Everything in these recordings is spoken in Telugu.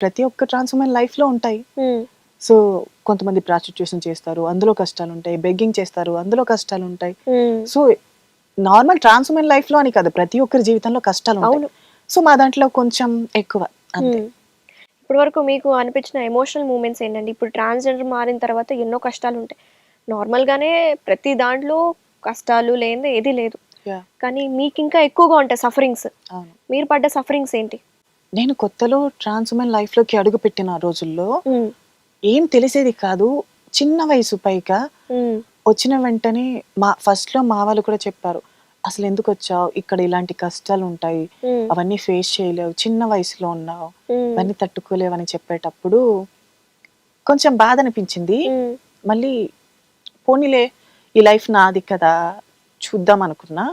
ప్రతి ఒక్క ట్రాన్స్ఫర్మేషన్ లైఫ్లో ఉంటాయి. సో కొంతమంది ప్రాస్టిట్యూషన్ చేస్తారు అందులో కష్టాలు ఉంటాయి బెగ్గింగ్ చేస్తారు అందులో కష్టాలు ఉంటాయి. సో నార్మల్ ట్రాన్స్ఫర్మేషన్ లైఫ్లో అని కాదు ప్రతి ఒక్కరి జీవితంలో కష్టాలు అవును. ఉంటాయి సో మా దాంట్లో కొంచెం ఎక్కువ అంతే. ఇప్పటి వరకు మీకు అనిపించిన ఎమోషనల్ మూమెంట్స్ ఏంటండి? ఇప్పుడు ట్రాన్స్జెండర్ మారిన తర్వాత ఎన్నో కష్టాలు ఉంటాయి. నార్మల్ గానే ప్రతి దాంట్లో కష్టాలు లేనిది ఏది లేదు. కానీ మీకు ఇంకా ఎక్కువగా ఉంటాయి సఫరింగ్స్ మీరు పడ్డ సఫరింగ్స్ ఏంటి? నేను కొత్తలో ట్రాన్స్మెన్ లైఫ్లోకి అడుగు పెట్టిన రోజుల్లో ఏం తెలిసేది కాదు చిన్న వయసు పైగా వచ్చిన వెంటనే మా ఫస్ట్లో మా వాళ్ళు కూడా చెప్పారు అసలు ఎందుకు వచ్చావు? ఇక్కడ ఇలాంటి కష్టాలు ఉంటాయి అవన్నీ ఫేస్ చేయలేవు చిన్న వయసులో ఉన్నావు అవన్నీ తట్టుకోలేవని చెప్పేటప్పుడు కొంచెం బాధ అనిపించింది. మళ్ళీ పోనీలే ఈ లైఫ్ నాది కదా చూద్దాం అనుకున్నా.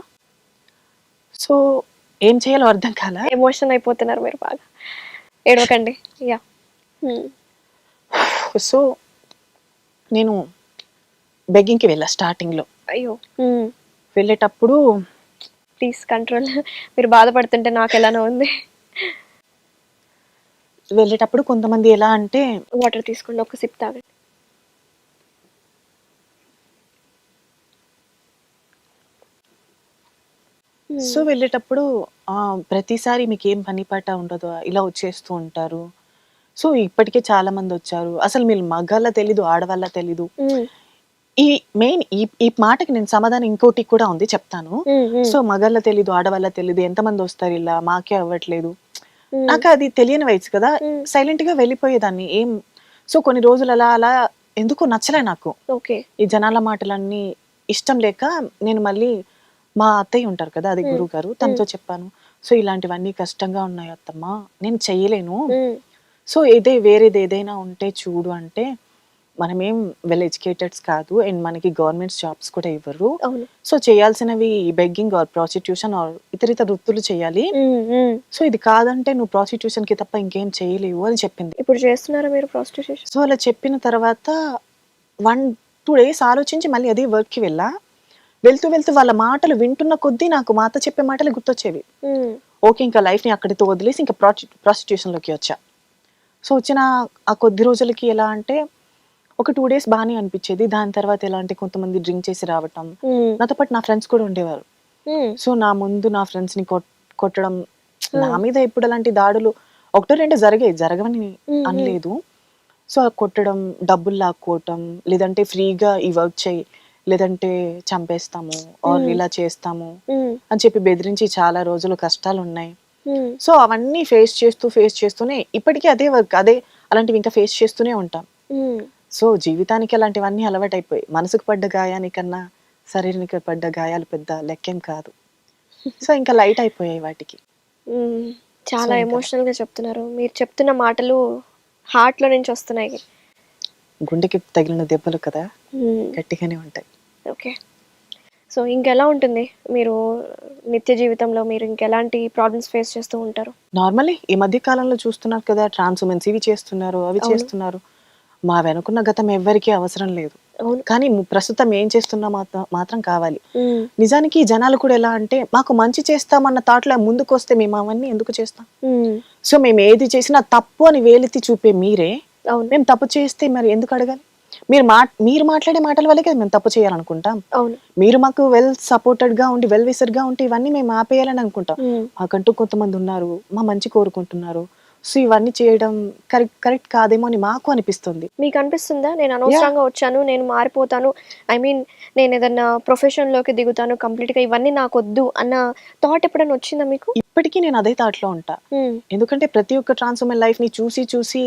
సో ఏం చేయాలో అర్థం కాల? ఎమోషన్ అయిపోతున్నారు మీరు బాగా. ఏడవకండి. యా ఉమ్, సో నేను బెగ్గింగ్కి వెళ్ళా స్టార్టింగ్లో అయ్యో. ఉమ్, వెళ్ళేటప్పుడు ప్లీజ్ కంట్రోల్ మీరు బాధపడుతుంటే నాకు ఎలానో ఉంది. వెళ్ళేటప్పుడు కొంతమంది ఎలా అంటే వాటర్ తీసుకోండి ఒక సిప్ తాగండి. సో వెళ్ళేటప్పుడు ఆ, ప్రతిసారి మీకు ఏం పని పాట ఉండదు ఇలా వచ్చేస్తూ ఉంటారు. సో ఇప్పటికే చాలా మంది వచ్చారు అసలు మీరు మగాళ్ళ తెలీదు ఆడవాళ్ళ తెలీదు. ఉమ్, ఈ మెయిన్ ఈ ఈ మాటకి నేను సమాధానం ఇంకోటి కూడా ఉంది చెప్తాను. ఉమ్, ఉమ్, సో మగాళ్ళ తెలీదు ఆడవాళ్ళ తెలీదు ఎంతమంది వస్తారు ఇలా మాకే అవ్వట్లేదు. ఉమ్, నాకు అది తెలియని వయసు కదా. సైలెంట్గా వెళ్ళిపోయేదాన్ని ఏం? సో కొన్ని రోజులు అలా అలా ఎందుకో నచ్చలే నాకు. ఓకే. ఈ జనాల మాటలన్నీ ఇష్టం లేక నేను మళ్ళీ మా అత్తయ్య ఉంటారు కదా అది. గురువు గారు తనతో చెప్పాను. సో ఇలాంటివన్నీ కష్టంగా ఉన్నాయి అత్తమ్మ నేను చెయ్యలేను సో ఏదే వేరేది ఏదైనా ఉంటే చూడు అంటే మనమేం వెల్ ఎడ్యుకేటెడ్స్ కాదు. అండ్ మనకి గవర్నమెంట్ జాబ్స్ కూడా ఇవ్వరు. సో చేయాల్సినవి బెగ్గింగ్ ఆర్ ప్రాస్టిట్యూషన్ ఆర్ ఇతర ఇతర వృత్తులు చేయాలి. సో ఇది కాదంటే నువ్వు ప్రాస్టిట్యూషన్కి తప్ప ఇంకేం చేయలేవు అని చెప్పింది. ఇప్పుడు చేస్తున్నారా మీరు ప్రాస్టిట్యూషన్ సో అలా చెప్పిన తర్వాత వన్ టూ డేస్ ఆలోచించి మళ్ళీ అదే work కి వెళ్ళా. వెళ్తూ వెళ్తూ వాళ్ళ మాటలు వింటున్న కొద్దీ నాకు మాత చెప్పే మాటలు గుర్తొచ్చేవి. ఓకే ఇంకా లైఫ్ని అక్కడితో వదిలేసి ఇంకా ప్రాస్టిట్యూషన్లోకి వచ్చా. సో వచ్చిన ఆ కొద్ది రోజులకి ఎలా అంటే ఒక టూ డేస్ బాగానే అనిపించేది. దాని తర్వాత ఎలా అంటే కొంతమంది డ్రింక్ చేసి రావటం. నాతో పాటు నా ఫ్రెండ్స్ కూడా ఉండేవారు. సో నా ముందు నా ఫ్రెండ్స్ని కొట్- కొట్టడం నా మీద ఎప్పుడు అలాంటి దాడులు ఒకటో రెండో జరిగాయి జరగవని. అనలేదు. సో కొట్టడం డబ్బులు లాక్కోవటం లేదంటే ఫ్రీగా ఈ వర్క్ చేయి లేదంటే చంపేస్తాము ఆర్. ఇలా చేస్తాము అని చెప్పి బెదిరించి చాలా రోజులు కష్టాలు ఉన్నాయి సో అవన్నీ ఫేస్ చేస్తూ ఫేస్ చేస్తూనే ఇప్పటికీ అదే వర్క్ అదే అలాంటివి ఇంకా ఫేస్ చేస్తూనే ఉంటాం. సో జీవితానికి అలాంటివన్నీ అలవాటైపోయి మనసుకు పడ్డ గాయానికన్నా శరీరానికి పడ్డ గాయాలు పెద్ద లెక్కేం కాదు. సో ఇంకా లైట్ అయిపోయాయి వాటికి. చాలా ఎమోషనల్గా చెప్తున్నారు. మీరు చెప్తున్న మాటలు హార్ట్లో నుంచి వస్తున్నాయి. గుండెకి తగిలిన దెబ్బలు కదా గట్టిగానే ఉంటాయి. ఓకే సో ఇంకెలా ఉంటుంది మీరు నిత్య జీవితంలో మీరు ఇంకెలాంటి ప్రాబ్లమ్స్ ఫేస్ చేస్తూ ఉంటారు? నార్మల్లీ ఈ మధ్య కాలంలో చూస్తున్నారు కదా ట్రాన్స్మెన్స్ ఇవి చేస్తున్నారు అవి. చేస్తున్నారు. మా వెనుకున్న గతం ఎవ్వరికీ అవసరం లేదు. కానీ ప్రస్తుతం ఏం చేస్తున్నా మాత్రం కావాలి. నిజానికి జనాలు కూడా ఎలా అంటే మాకు మంచి చేస్తామన్న థాట్లో ముందుకు వస్తే మేము అవన్నీ ఎందుకు చేస్తాం? సో మేము ఏది చేసినా తప్పు అని వేలెత్తి చూపే మీరే. అవును. మేము తప్పు చేస్తే మరి ఎందుకు అడగాలి? మీరు మా మీరు మాట్లాడే మాటల వల్లే కదా మేము తప్పు చేయాలనుకుంటాం. అవును. మీరు మాకు వెల్ సపోర్టెడ్గా ఉండి వెల్ విసర్గా ఉంటే ఇవన్నీ మేము ఆపేయాలని అనుకుంటాం. మాకంటూ కొంతమంది ఉన్నారు మా మంచి కోరుకుంటున్నారు. సో ఇవన్నీ చేయడం కరెక్ట్ కరెక్ట్ కాదేమో అని మాకు అనిపిస్తుంది. మీకు అనిపిస్తుందా? నేను అనవసరంగా వచ్చాను నేను మారిపోతాను. ఐ మీన్ నేను ఏదన్నా ప్రొఫెషన్లోకి దిగుతాను కంప్లీట్గా ఇవన్నీ నాకు వద్దు అన్న థాట్ ఎప్పుడైనా వచ్చిందా మీకు? ఇప్పటికీ నేను అదే థాట్లో ఉంటా. ఉమ్, ఎందుకంటే ప్రతి ఒక్క ట్రాన్స్ఫర్మర్ లైఫ్ని చూసి చూసి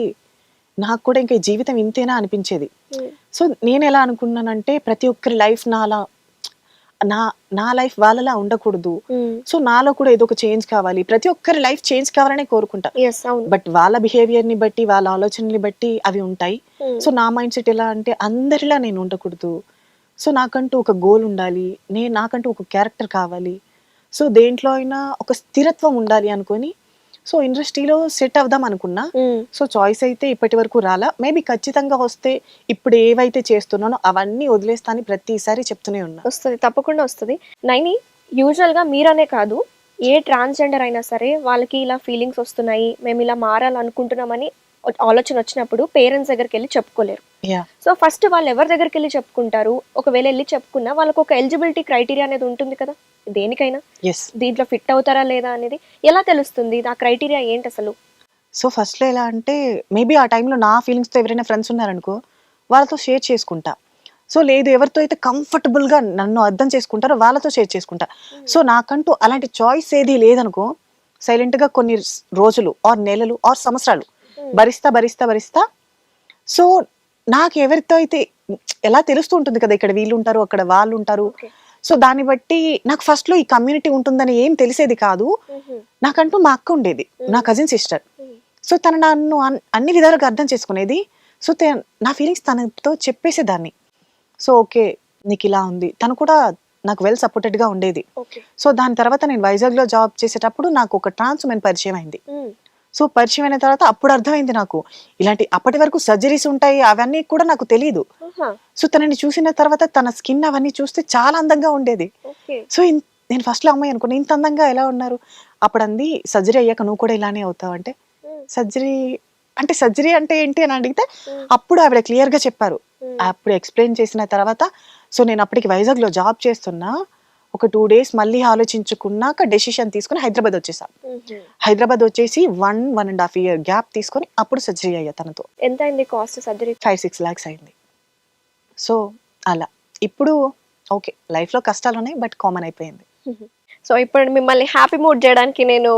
నాకు కూడా ఇంకా జీవితం ఇంతేనా అనిపించేది. సో నేను ఎలా అనుకున్నానంటే ప్రతి ఒక్కరి లైఫ్ నాలా నా నా లైఫ్ వాళ్ళలా ఉండకూడదు. ఉమ్, సో నాలో కూడా ఏదో ఒక చేంజ్ కావాలి. ప్రతి ఒక్కరి లైఫ్ చేంజ్ కావాలనే కోరుకుంటా. బట్ వాళ్ళ బిహేవియర్ని బట్టి వాళ్ళ ఆలోచనని బట్టి అవి ఉంటాయి. ఉమ్, సో నా మైండ్ సెట్ ఎలా అంటే అందరిలా నేను ఉండకూడదు. సో నాకంటూ ఒక గోల్ ఉండాలి. నేను నాకంటూ ఒక క్యారెక్టర్ కావాలి. సో దేంట్లో అయినా ఒక స్థిరత్వం ఉండాలి అనుకొని సో ఇండస్ట్రీలో సెట్ అవుదాం అనుకున్నా. సో చాయిస్ అయితే ఇప్పటి వరకు రాలా. మేబీ ఖచ్చితంగా వస్తే ఇప్పుడు ఏవైతే చేస్తున్నానో అవన్నీ వదిలేస్తానని ప్రతిసారి చెప్తూనే ఉన్నా. వస్తుంది తప్పకుండా వస్తుంది. నైని యూజువల్గా మీరనే కాదు ఏ ట్రాన్స్జెండర్ అయినా సరే వాళ్ళకి ఇలా ఫీలింగ్స్ వస్తున్నాయి మేము ఇలా మారాలనుకుంటున్నామని ఆలోచన వచ్చినప్పుడు పేరెంట్స్ దగ్గరికి వెళ్ళి చెప్పుకోలేరు. యా సో ఫస్ట్ వాళ్ళు ఎవరి దగ్గరికి వెళ్ళి చెప్పుకుంటారు? ఒకవేళ వెళ్ళి చెప్పుకున్నా వాళ్ళకి ఒక ఎలిజిబిలిటీ క్రైటీరియా అనేది ఉంటుంది కదా? దేనికైనా? ఎస్ దీంట్లో ఫిట్ అవుతారా లేదా అనేది ఎలా తెలుస్తుంది? ఆ క్రైటీరియా ఏంటి అసలు? సో ఫస్ట్లో ఎలా అంటే మేబీ ఆ టైంలో నా ఫీలింగ్స్తో ఎవరైనా ఫ్రెండ్స్ ఉన్నారనుకో వాళ్ళతో షేర్ చేసుకుంటా. సో లేదు ఎవరితో అయితే కంఫర్టబుల్గా నన్ను అర్థం చేసుకుంటారో వాళ్ళతో షేర్ చేసుకుంటా. సో నాకంటూ అలాంటి చాయిస్ ఏది లేదనుకో సైలెంట్గా కొన్ని రోజులు ఆర్ నెలలు ఆర్ సంవత్సరాలు భరిస్తా భరిస్తా భరిస్తా. సో నాకు ఎవరితో అయితే ఎలా తెలుస్తూ ఉంటుంది కదా ఇక్కడ వీళ్ళు ఉంటారు అక్కడ వాళ్ళు ఉంటారు. సో దాన్ని బట్టి నాకు ఫస్ట్లో ఈ కమ్యూనిటీ ఉంటుందని ఏం తెలిసేది కాదు. నాకంటూ మా అక్క ఉండేది నా కజిన్ సిస్టర్ సో తను నన్ను అన్- అన్ని విధాలుగా అర్థం చేసుకునేది. సో నా ఫీలింగ్స్ తనతో చెప్పేసేదాన్ని. సో ఓకే నీకు ఇలా ఉంది. తను కూడా నాకు వెల్ సపోర్టెడ్గా ఉండేది. సో దాని తర్వాత నేను వైజాగ్లో జాబ్ చేసేటప్పుడు నాకు ఒక ట్రాన్స్ ఉమెన్ పరిచయం అయింది. సో పరిచయం అయిన తర్వాత అప్పుడు అర్థమైంది నాకు. ఇలాంటి అప్పటి వరకు సర్జరీస్ ఉంటాయి అవన్నీ కూడా నాకు తెలియదు సో తనని చూసిన తర్వాత తన స్కిన్ అవన్నీ చూస్తే చాలా అందంగా ఉండేది. సో నేను ఫస్ట్లో అమ్మాయి అనుకున్నా ఇంత అందంగా ఎలా ఉన్నారు? అప్పుడు అంది సర్జరీ అయ్యాక నువ్వు కూడా ఇలానే అవుతావు. అంటే సర్జరీ అంటే సర్జరీ అంటే ఏంటి? అని అడిగితే అప్పుడు ఆవిడ క్లియర్గా చెప్పారు. అప్పుడు ఎక్స్ప్లెయిన్ చేసిన తర్వాత సో నేను అప్పటికి వైజాగ్లో జాబ్ చేస్తున్నా. ఒక టూ డేస్ మళ్ళీ ఆలోచించుకున్నాక డెసిషన్ తీసుకుని హైదరాబాద్ వచ్చేసా. హైదరాబాద్ వచ్చేసి one one and half year gap తీసుకొని అప్పుడు సర్జరీ అయ్యా తనతో. ఎంత అయింది cost surgery five six lakhs అయింది. సో అలా. ఇప్పుడు ఓకే లైఫ్లో కష్టాలు ఉన్నాయి బట్ కామన్ అయిపోయింది. సో ఇప్పుడు మిమ్మల్ని హ్యాపీ మూడ్ చేయడానికి నేను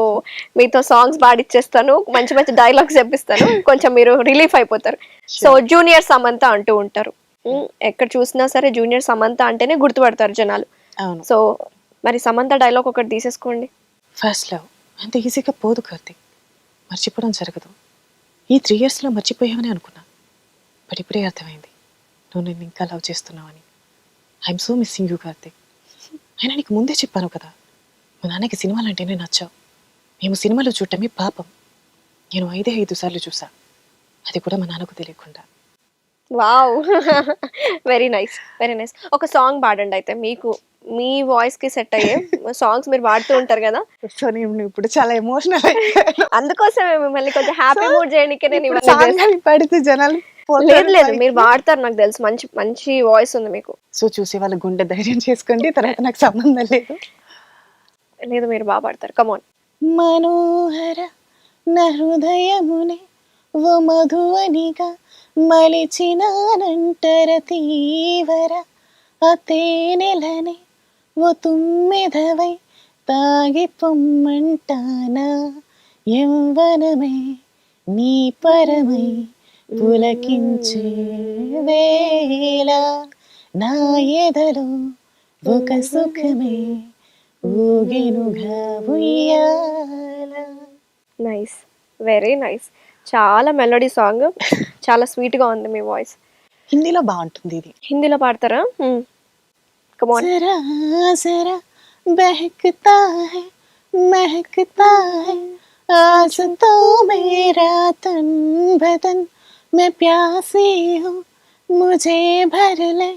మీతో సాంగ్స్ పాడిచ్చేస్తాను మంచి మంచి డైలాగ్స్ చెప్పిస్తాను కొంచెం మీరు రిలీఫ్ అయిపోతారు. సో జూనియర్ సమంత అంటూ ఉంటారు. ఎక్కడ చూసినా సరే జూనియర్ సమంత అంటేనే గుర్తుపడతారు జనాలు. అవును. సో మరి సమంత డైలాగ్ ఒకటి తీసేసుకోండి. ఫస్ట్ లవ్ అంత ఈజీగా పోదు కార్తీక్. మర్చిపోవడం జరగదు. ఈ త్రీ ఇయర్స్లో మర్చిపోయామని అనుకున్నా. బట్ ఇప్పుడే అర్థమైంది. నువ్వు నేను ఇంకా love చేస్తున్నావని. I'm so missing you Karthik. అయినా నీకు ముందే చెప్పాను కదా. మా నాన్నకి సినిమాలు అంటేనే నచ్చావు. మేము సినిమాలు చూడటమే పాపం. నేను ఐదే ఐదు సార్లు చూసా. అది కూడా మా నాన్నకు తెలియకుండా. Wow. Very nice very nice ఒక సాంగ్ పాడండి అయితే. మీకు మీ వాయిస్కి సెట్ అయ్యే సాంగ్స్ మీరు పాడుతూ ఉంటారు కదా? సో నేను ఇప్పుడు చాలా ఎమోషనల్ అందుకోసమే మిమ్మల్ని కొంచెం హ్యాపీ మూడ్ చేయడానికి నేను. పడితే జనాలు లేదు లేదు. మీరు వాడతారు నాకు తెలుసు. మంచి మంచి వాయిస్ ఉంది మీకు. సో చూసే వాళ్ళ గుండె ధైర్యం చేసుకోండి తర్వాత నాకు సంబంధం లేదు. లేదు మీరు బాగా పాడతారు. కమాన్ మనోహర నా హృదయమునే ఓ మధువనిగా మలిచినానంటర తీవర ఆ తేనెలనే ఓ తుమ్మెదవై తాగి పొమ్మంటానా? యవ్వనమే నీ పరమై పులకించే వేళ. నా ఎదలో ఒక సుఖమే ఊగెనుగా ఉయ్యాల నైస్. Very nice. చాలా మెలోడీ సాంగ్. చాలా sweet గా ఉంది మీ వాయిస్. హిందీలో బాగుంటుంది ఇది. హిందీలో పాడతారా? कम ऑन जरा जरा बहकता है, महकता है। आज तो मेरा तन बदन, मैं प्यासी हूँ, मुझे भर ले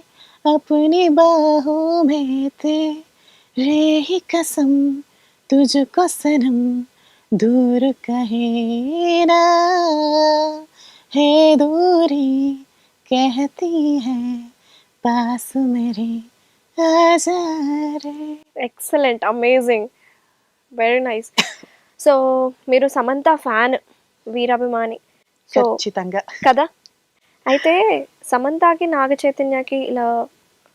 अपनी बाहों में तेरे ही कसम, तुझको सनम, दूर कहे ना। है दूरी, कहती है, पास मेरी excellent amazing very nice so మీరు సమంత ఫ్యాన్ వీరాభిమాని. సో ఖచ్చితంగా. కదా? అయితే సమంతకి నాగ చైతన్యకి ఇలా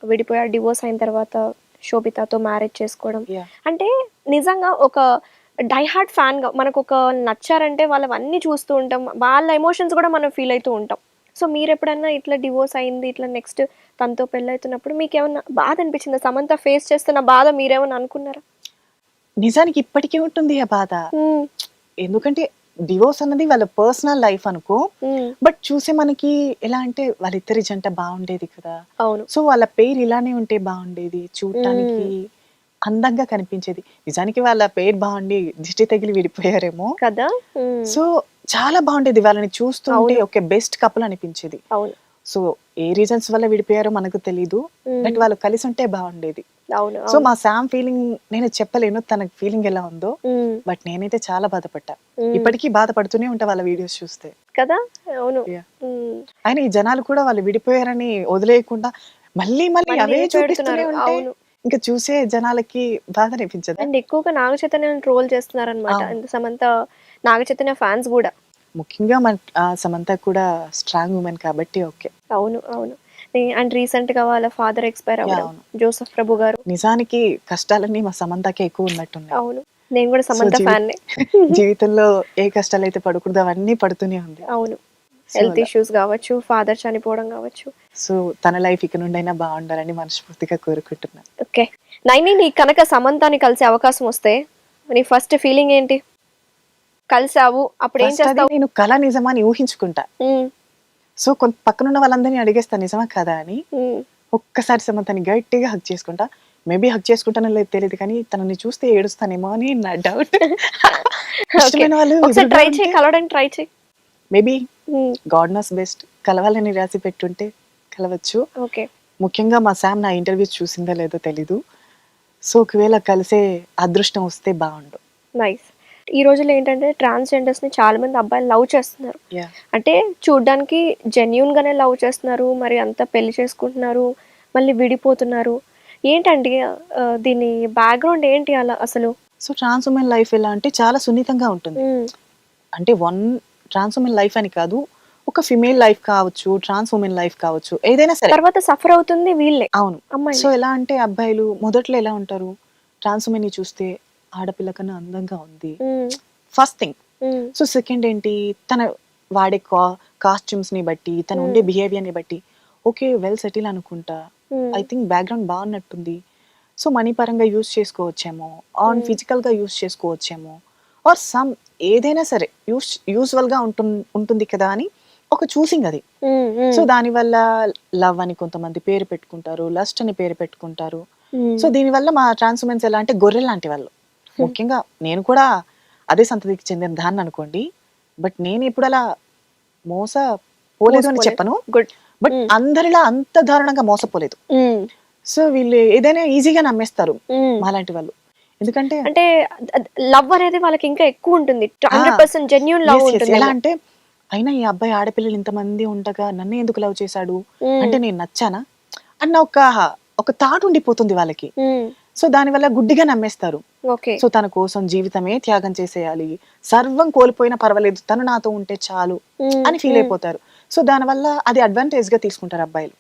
విడిపోయారు డివోర్స్ అయిన తర్వాత శోభితతో మ్యారేజ్ చేసుకోవడం. అంటే నిజంగా ఒక డైహార్ట్ ఫ్యాన్గా మనకు ఒక నచ్చారంటే వాళ్ళవన్నీ చూస్తూ ఉంటాం. వాళ్ళ ఎమోషన్స్ కూడా మనం ఫీల్ అవుతూ ఉంటాం. సో మీరు ఎప్పుడన్నా ఇట్లా డివోర్స్ అయింది ఇట్లా నెక్స్ట్ తనతో పెళ్ళవుతున్నప్పుడు మీకు ఏమన్నా బాధ అనిపించిందా సమంత ఫేస్ చేస్తున్న బాధ మీరేమన్నా అనుకున్నారా? నిజానికి ఇప్పటికీ ఉంటుంది ఆ బాధ. ఎందుకంటే డివోర్స్ అన్నది వాళ్ళ పర్సనల్ లైఫ్ అనుకో. బట్ చూసే మనకి ఎలా అంటే వాళ్ళిద్దరి జంట బాగుండేది కదా. అవును. సో వాళ్ళ పేరు ఇలానే ఉంటే బాగుండేది చూడటానికి అందంగా కనిపించేది. నిజానికి వాళ్ళ పేరు బాగుండి దిష్టి తగిలి విడిపోయారేమో. కదా. సో చాలా బాగుండేది వాళ్ళని చూస్తుంటే ఒక బెస్ట్ కపుల్ అనిపించేది. అవును. సో ఏ రీజన్స్ వల్ల విడిపోయారో మనకు తెలీదు. బట్ వాళ్ళు కలిసి ఉంటే బాగుండేది అవును సో మా శామ్ ఫీలింగ్ నేను చెప్పలేను తన ఫీలింగ్ ఎలా ఉందో బట్ నేనైతే చాలా బాధపడ్డా. ఇప్పటికీ బాధపడుతూనే ఉంటా వాళ్ళ వీడియోస్ చూస్తే కదా అవును. ఆయన ఈ జనాలు కూడా వాళ్ళు విడిపోయారని వదిలేయకుండా మళ్ళీ మళ్ళీ అవే చూపిస్తూనే. ఉంటే. ఇంకా చూసే జనాలకి బాధ అనిపించదు అండ్ ఎక్కువగా నాగ చైతన్య ట్రోల్ చేస్తున్నారు అనమాట అవును. సమంత నాగ చైతన్య ఫ్యాన్స్ కూడా ముఖ్యంగా మన సమంత కూడా స్ట్రాంగ్ ఉమెన్ కాబట్టి ఓకే అవును అవును. అండ్ రీసెంట్గా వాళ్ళ ఫాదర్ ఎక్స్పైర్ అవ్వడం. జోసఫ్ ప్రభు గారు. నిజానికి కష్టాలన్నీ మా సమంతకే ఎక్కువ ఉన్నట్టున్నాయి. అవును. నేను కూడా సమంత ఫ్యాన్ జీవితంలో ఏ కష్టాలు అయితే పడకూడదు అవన్నీ పడుతూనే ఉంది. అవును. హెల్త్. ఇష్యూస్ కావచ్చు ఫాదర్ చనిపోవడం కావచ్చు. సో తన లైఫ్ ఇక నుండైనా బాగుండాలని మనస్ఫూర్తిగా కోరుకుంటున్నాను. ఓకే నైని నీ కనుక సమంతాని కలిసే అవకాశం వస్తే నీ ఫస్ట్ ఫీలింగ్ ఏంటి? కలిసావు అప్పుడు ఏం చేస్తావు? నేను కళ నిజమా అని ఊహించుకుంటా. సో కొంత పక్కనున్న వాళ్ళందరినీ అడిగేస్తా నిజమా కదా అని. ఒక్కసారి సమంతని గట్టిగా హక్ చేసుకుంటా. మేబీ హక్ చేసుకుంటానో లేదు తెలియదు కానీ తనని చూస్తే ఏడుస్తానేమో అని నా డౌట్ వాళ్ళు ట్రై చేయి కలవడానికి ట్రై చేయి. Maybe um, God knows best కలవాలని రాసి పెట్టుంటే కలవచ్చు. ఓకే. ముఖ్యంగా మా శామ్ నా ఇంటర్వ్యూస్ చూసిందో లేదో తెలీదు. సో ఒకవేళ కలిసే అదృష్టం వస్తే బాగుండు. నైస్ ఈ రోజుల్లో ఏంటంటే ట్రాన్స్జెండర్స్ని చాలా మంది అబ్బాయిలు లవ్ చేస్తున్నారు. అంటే చూడ్డానికి జెన్యున్ గానే లవ్ చేస్తున్నారు మరి అంతా పెళ్ళి చేసుకుంటున్నారు మళ్ళీ విడిపోతున్నారు. ఏంటండి దీని బ్యాక్గ్రౌండ్ ఏంటి అలా అసలు? సో ట్రాన్స్ ఉమెన్ లైఫ్ ఎలా అంటే చాలా సున్నితంగా ఉంటుంది. ఉమ్, అంటే వన్ ట్రాన్స్ ఉమెన్ లైఫ్ అని కాదు ఒక ఫిమేల్ లైఫ్ కావచ్చు ట్రాన్స్ ఉమెన్ లైఫ్ కావచ్చు ఏదైనా సరే. తర్వాత సఫర్ అవుతుంది వీళ్ళే. అవును. సో ఎలా అంటే అబ్బాయిలు మొదట్లో ఎలా ఉంటారు? ట్రాన్స్ ఉమెన్ని చూస్తే ఆడపిల్ల కన్నా అందంగా ఉంది. ఫస్ట్ థింగ్ సో సెకండ్ ఏంటి తన వాడే కా కాస్ట్యూమ్స్ని బట్టి తను ఉండే బిహేవియర్ని బట్టి ఓకే వెల్ సెటిల్ అనుకుంటా. ఐ థింక్ బ్యాక్గ్రౌండ్ బాగున్నట్టుంది సో మనీ పరంగా యూస్ చేసుకోవచ్చేమో ఆన్ ఫిజికల్గా యూస్ చేసుకోవచ్చేమో ఆర్ సమ్ ఏదైనా సరే యూస్ యూజువల్గా ఉంటుంది ఉంటుంది కదా అని ఒక చూసింగ్ అది. సో దానివల్ల లవ్ అని కొంతమంది పేరు పెట్టుకుంటారు లస్ట్ అని పేరు పెట్టుకుంటారు. సో దీనివల్ల మా ట్రాన్స్మెన్స్ ఎలా అంటే గొర్రె లాంటి వాళ్ళు. ముఖ్యంగా నేను కూడా అదే సంతతికి చెందిన దాన్ని అనుకోండి. బట్ నేను ఇప్పుడు అలా మోస పోలేదు అని. చెప్పను. గుడ్. బట్ అందరిలా అంత దారుణంగా మోసపోలేదు. సో వీళ్ళు ఏదైనా ఈజీగా నమ్మేస్తారు మాలాంటి వాళ్ళు. ఎందుకంటే అంటే లవ్ అనేది వాళ్ళకి ఇంకా ఎక్కువ ఉంటుంది. హండ్రెడ్ పర్సెంట్ జెన్యున్ లవ్ ఉంటుంది ఎలా అంటే అయినా ఈ అబ్బాయి ఆడపిల్లలు ఇంతమంది ఉండగా నన్ను ఎందుకు లవ్ చేశాడు. అంటే నేను నచ్చానా? అన్న ఒక ఒక థాట్ ఉండిపోతుంది వాళ్ళకి. సో దానివల్ల గుడ్డిగా నమ్మేస్తారు. సో తన కోసం జీవితమే త్యాగం చేసేయాలి. సర్వం కోల్పోయినా పర్వాలేదు తను నాతో ఉంటే చాలు అని ఫీల్ అయిపోతారు. సో దానివల్ల అది అడ్వాంటేజ్గా తీసుకుంటారు అబ్బాయిలు.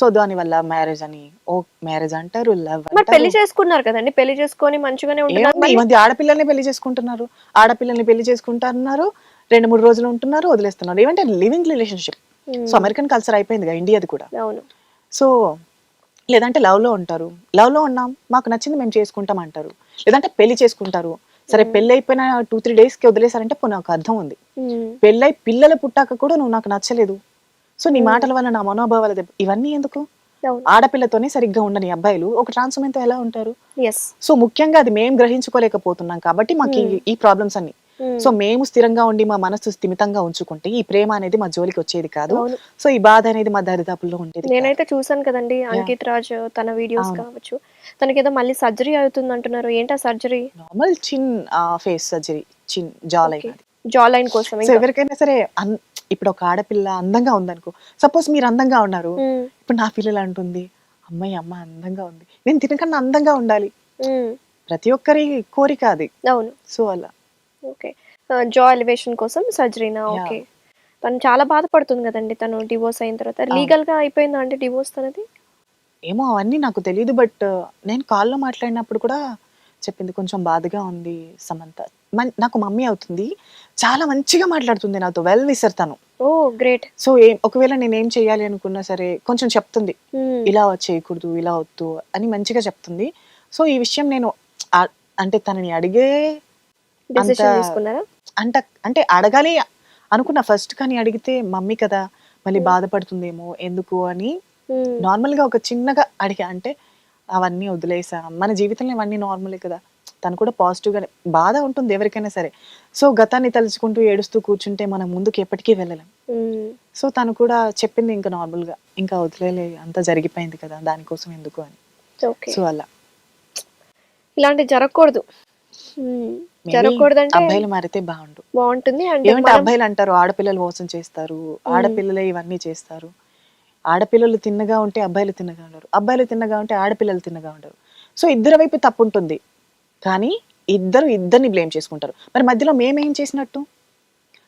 సో దానివల్ల మ్యారేజ్ అని ఓ మ్యారేజ్ అంటారు లవ్ పెళ్ళి చేసుకున్నారు కదండి. పెళ్ళి చేసుకొని మంచిగానే ఏముంది ఈ మధ్య ఆడపిల్లల్ని పెళ్ళి చేసుకుంటున్నారు. ఆడపిల్లల్ని పెళ్ళి చేసుకుంటున్నారు. రెండు మూడు రోజులు ఉంటున్నారు వదిలేస్తున్నారు. ఏమంటే living relationship so American culture అయిపోయింది ఇండియాది కూడా. సో లేదంటే love లో ఉంటారు. Love లో ఉన్నాం మాకు నచ్చింది మేము చేసుకుంటాం అంటారు. లేదంటే పెళ్ళి చేసుకుంటారు. సరే పెళ్ళి అయిపోయిన టూ త్రీ కి వదిలేసారంటే నాకు అర్థం ఉంది. పెళ్ళై పిల్లలు పుట్టాక కూడా నువ్వు నాకు నచ్చలేదు. సో నీ మాటల వల్ల నా మనోభావాల దెబ్బ ఇవన్నీ ఎందుకు? ఆడపిల్లతోనే సరిగ్గా ఉండని అబ్బాయిలు ఒక ట్రాన్స్మెంట్ ఎలా ఉంటారు? సో ముఖ్యంగా అది మేము గ్రహించుకోలేకపోతున్నాం కాబట్టి మాకు ఈ- ప్రాబ్లమ్స్ అన్ని. సో మేము స్థిరంగా ఉండి మా మనసు స్థిమితంగా ఉంచుకుంటే ఈ ప్రేమ అనేది మా జోలికి వచ్చేది కాదు. సో ఈ బాధ అనేది మా దరిదాపుల్లో ఉండేది. నేనైతే చూసాను కదండి అంకిత్ రాజ్ తన వీడియోస్. కావచ్చు. తనకి ఏదో మళ్ళీ సర్జరీ అవుతుంది అంటున్నారు ఏంటా surgery? Normal chin face surgery chin jaw line jaw line కోసం. ఎవరికైనా సరే ఇప్పుడు ఒక ఆడపిల్ల అందంగా ఉందనుకో సపోజ్ మీరు అందంగా ఉన్నారు. ఉమ్, ఇప్పుడు నా పిల్లలు అంటుంది అమ్మాయి అమ్మ అందంగా ఉంది. నేను తినకన్నా అందంగా ఉండాలి. ఉమ్, ప్రతి ఒక్కరి కోరిక అది. అవును. సో అలా. ఓకే జా ఎలివేషన్ కోసం సర్జరీనా ఓకే తను చాలా బాధపడుతుంది కదండి తను డివోర్స్ అయిన తర్వాత. లీగల్గా అయిపోయిందా అంటే డివోర్స్ తనది? ఏమో అవన్నీ నాకు తెలియదు బట్ నేను కాల్లో మాట్లాడినప్పుడు కూడా చెప్పింది కొంచెం బాధగా ఉంది సమంత. నాకు మమ్మీ అవుతుంది. చాలా మంచిగా మాట్లాడుతుంది నాతో వెల్ విసర్ తను. ఓ గ్రేట్ సో ఒకవేళ నేను ఏం చేయాలి అనుకున్నా సరే కొంచెం చెప్తుంది. ఇలా చేయకూడదు ఇలా వద్దు అని మంచిగా చెప్తుంది. సో ఈ విషయం నేను అంటే తనని అడిగే డిసిషన్ అంత- తీసుకున్నారా? అంట అంటే అడగాలి అనుకున్నా. ఫస్ట్ కానీ అడిగితే మమ్మీ కదా మళ్ళీ బాధపడుతుందేమో ఎందుకు? అని ఉమ్, నార్మల్గా ఒక చిన్నగా అడిగా. అంటే అవన్నీ వదిలేసా. మన జీవితంలో ఇవన్నీ నార్మలే కదా. తను కూడా పాజిటివ్ గానే బాధ ఉంటుంది ఎవరికైనా సరే. సో గతాన్ని తలుచుకుంటూ ఏడుస్తూ కూర్చుంటే మనం ముందుకు ఎప్పటికీ వెళ్ళలేం. ఉమ్, సో తను కూడా చెప్పింది ఇంకా నార్మల్గా ఇంకా వదిలేలే అంతా జరిగిపోయింది కదా దానికోసం ఎందుకు? అని. సో అలా. ఇలాంటి జరగకూడదు. జరగకూడదంటే అబ్బాయిలు మారితే బాగుండు. బాగుంటుంది ఏమంటే అబ్బాయిలు అంటారు ఆడపిల్లలు మోసం చేస్తారు ఆడపిల్లలే ఇవన్నీ చేస్తారు. ఆడపిల్లలు తిన్నగా ఉంటే అబ్బాయిలు తిన్నగా ఉండరు. అబ్బాయిలు తిన్నగా ఉంటే ఆడపిల్లలు తిన్నగా ఉండరు. సో ఇద్దరి వైపు తప్పు ఉంటుంది కానీ ఇద్దరు ఇద్దరిని బ్లేమ్ చేసుకుంటారు. మరి మధ్యలో మేమేం చేసినట్టు?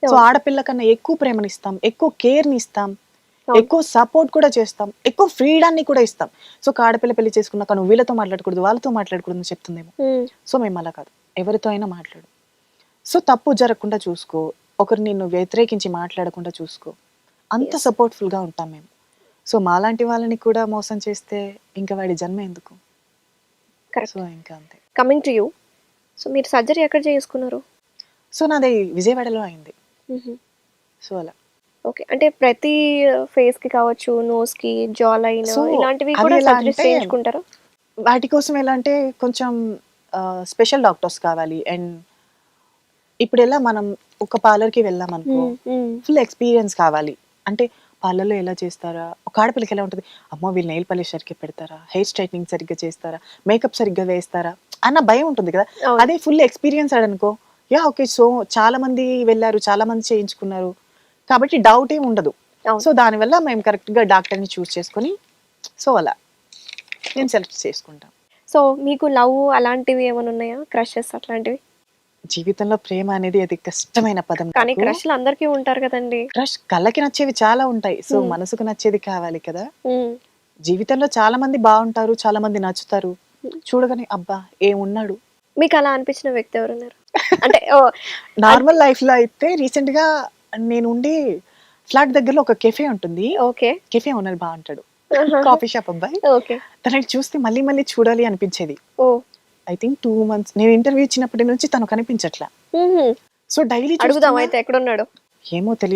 సో ఆడపిల్ల కన్నా ఎక్కువ ప్రేమని ఇస్తాం ఎక్కువ కేర్ని ఇస్తాం. ఎక్కువ సపోర్ట్ కూడా చేస్తాం ఎక్కువ ఫ్రీడాన్ని కూడా ఇస్తాం. సో ఆడపిల్ల పెళ్ళి చేసుకున్నాక నువ్వు వీళ్ళతో మాట్లాడకూడదు వాళ్ళతో మాట్లాడకూడదు అని చెప్తుందేమో. సో మేము అలా కాదు. ఎవరితో అయినా మాట్లాడు. సో తప్పు జరగకుండా చూసుకో. ఒకరు నిన్ను వ్యతిరేకించి మాట్లాడకుండా చూసుకో. అంత సపోర్ట్ఫుల్గా ఉంటాం మేము. సో మాలాంటి వాళ్ళని కూడా మోసం చేస్తే ఇంకా వాడి జన్మ ఎందుకు. సో ఇంకా అంతే. కమింగ్ టు యూ సో మీరు సర్జరీ ఎక్కడ చేసుకున్నారు? సో నాది విజయవాడలో అయింది. సో అలా. ఓకే అంటే ప్రతి ఫేస్కి కావచ్చు నోస్కి జా లైన్ So, ఇలాంటివి కూడా సర్జరీస్ చేయించుకుంటారా? వాటి కోసం ఎలా అంటే కొంచెం స్పెషల్ డాక్టర్స్ కావాలి. అండ్ ఇప్పుడు ఎలా మనం ఒక parlour కి వెళ్ళాం అనుకో. ఫుల్ ఎక్స్పీరియన్స్ కావాలి. అంటే పార్లర్లో ఎలా చేస్తారా? ఒక ఆడపిల్లకి ఎలా ఉంటుంది? అమ్మో వీళ్ళు నెయిల్ పాలిష్ సరిగ్గా పెడతారా? హెయిర్ స్ట్రైట్నింగ్ సరిగ్గా చేస్తారా? మేకప్ సరిగ్గా వేస్తారా? అన్న భయం ఉంటుంది కదా. అదే ఫుల్ ఎక్స్పీరియన్స్ అనుకో యా ఓకే సో చాలా మంది వెళ్ళారు చాలా మంది చేయించుకున్నారు. కాబట్టి డౌట్ ఏం ఉండదు. సో దానివల్ల మేము కరెక్ట్గా డాక్టర్ని చూస్ చేసుకొని సో అలా. నేను సెలెక్ట్ చేసుకుంటాం. సో మీకు లవ్ అలాంటివి ఏమైనా ఉన్నాయా? క్రషెస్ అట్లాంటివి? జీవితంలో ప్రేమ అనేది అది కష్టమైన పదం కానీ క్రష్లు అందరికీ ఉంటారు కదండి. క్రష్ కళ్ళకి నచ్చేవి చాలా ఉంటాయి. సో. మనసుకు నచ్చేది కావాలి కదా. జీవితంలో చాలా మంది బాగుంటారు చాలా మంది నచ్చుతారు. చూడగానే అబ్బా ఏమున్నాడు? మీకు అలా అనిపించిన వ్యక్తి ఎవరున్నారు? అంటే నార్మల్ లైఫ్లో అయితే రీసెంట్గా నేను ఉండి ఫ్లాట్ దగ్గరలో ఒక కెఫే ఉంటుంది. ఓకే. కెఫే ఓనర్ బాగుంటాడు. కాఫీ షాప్ అబ్బాయి ఓకే. తనని చూస్తే మళ్ళీ మళ్ళీ చూడాలి అనిపించేది. Oh. I think two months నేను ఇంటర్వ్యూ ఇచ్చినప్పటి నుంచి తను కనిపించట్లా. సో డైలీ అడుగుదాం అయితే ఎక్కడున్నాడు? ఏమో తెలియదు